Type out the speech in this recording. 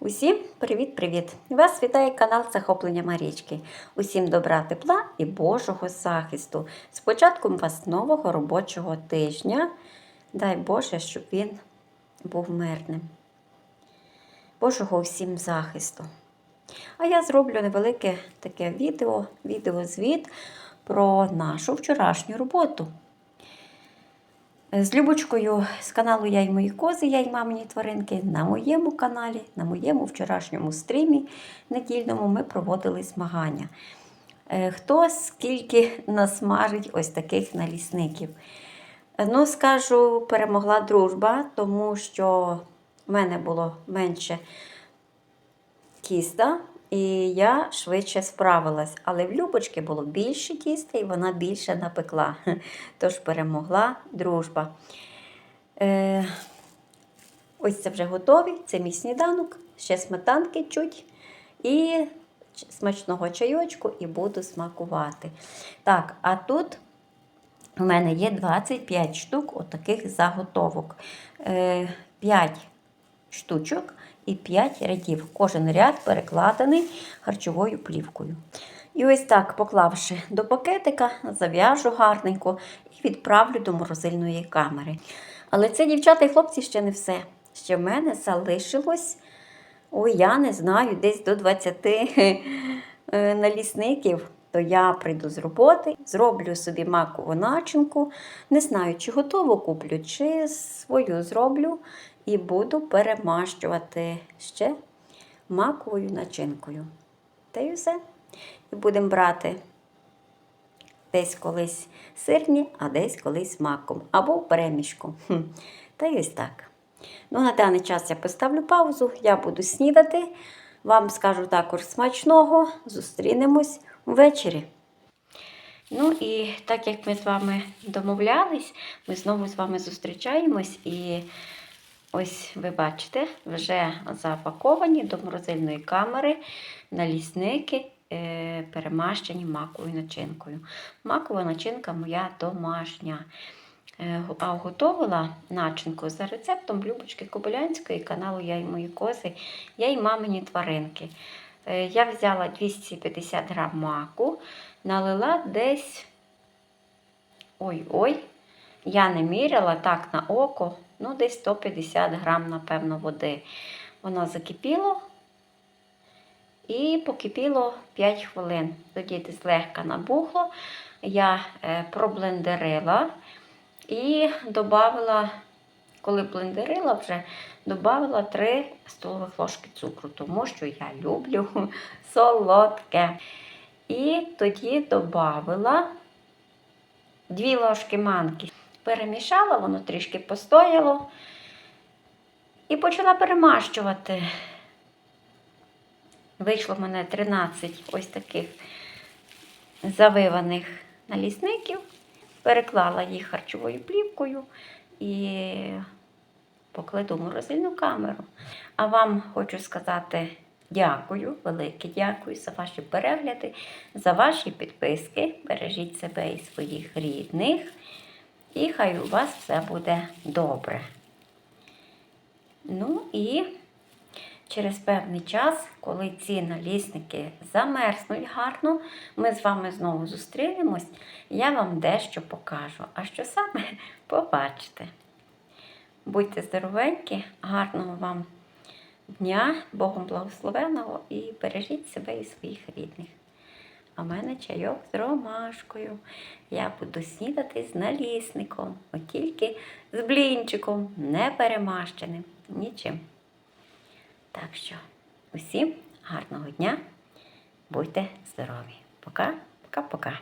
Усім привіт-привіт! Вас вітає канал Захоплення Марічки. Усім добра, тепла і Божого захисту. З початком вас нового робочого тижня. Дай Боже, щоб він був мирним. Божого усім захисту. А я зроблю невелике таке відео, відеозвіт про нашу вчорашню роботу. З Любочкою з каналу Я й мої кози, я й мамині тваринки на моєму каналі, на моєму вчорашньому стрімі недільному ми проводили змагання. Е, Хто скільки насмажить ось таких налісників? Ну, скажу, перемогла дружба, тому що в мене було менше тіста, і я швидше справилась. Але в Любочки було більше тіста, і вона більше напекла. Тож перемогла дружба. Е, ось це вже готові. Це мій сніданок, ще сметанки чуть. І смачного чайочку, і буду смакувати. Так, а тут у мене є 25 штук отаких заготовок. Е, 5 штучок і 5 рядів. Кожен ряд перекладений харчовою плівкою. І ось так, поклавши до пакетика, зав'яжу гарненько і відправлю до морозильної камери. Але це, дівчата і хлопці, ще не все. Ще в мене залишилось, ой, я не знаю, десь до 20 е, налісників. То я прийду з роботи, зроблю собі макову начинку. Не знаю, чи готову куплю, чи свою зроблю і буду перемащувати ще маковою начинкою. Та й все. І будемо брати десь колись сирні, а десь колись маком. Або перемішку. Та й ось так. Ну, на даний час я поставлю паузу, я буду снідати. Вам скажу також смачного. Зустрінемось ввечері. Ну і так як ми з вами домовлялись, ми знову з вами зустрічаємось і ось ви бачите, вже запаковані до морозильної камери налісники, е, перемащені маковою начинкою. Макова начинка моя домашня. Е, А готувала начинку за рецептом Любочки Кобилянської, каналу Я й мої кози, я й мамині тваринки. Е, Я взяла 250 грам маку, налила десь. Ой-ой, я не міряла так на око, ну десь 150 грам, напевно, води. Воно закипіло і покипіло 5 хвилин. Тоді злегка набухло. Я е, проблендерила і додала, коли блендерила вже, додала 3 столових ложки цукру, тому що я люблю солодке. І тоді додала 2 ложки манки. Перемішала, воно трішки постояло. І почала перемащувати. Вийшло в мене 13 ось таких завиваних налісників. Переклала їх харчовою плівкою і покладу в морозильну камеру. А вам хочу сказати дякую, велике дякую за ваші перегляди, за ваші підписки. Бережіть себе і своїх рідних. І хай у вас все буде добре. Ну і через певний час, коли ці налісники замерзнуть гарно, ми з вами знову зустрінемось, я вам дещо покажу. А що саме побачите. Будьте здоровенькі, гарного вам дня, Богом благословеного і бережіть себе і своїх рідних. А в мене чайок з ромашкою. Я буду снідати з налісником, от тільки з блінчиком, не перемащеним, нічим. Так що, усім гарного дня, будьте здорові. Пока, пока-пока.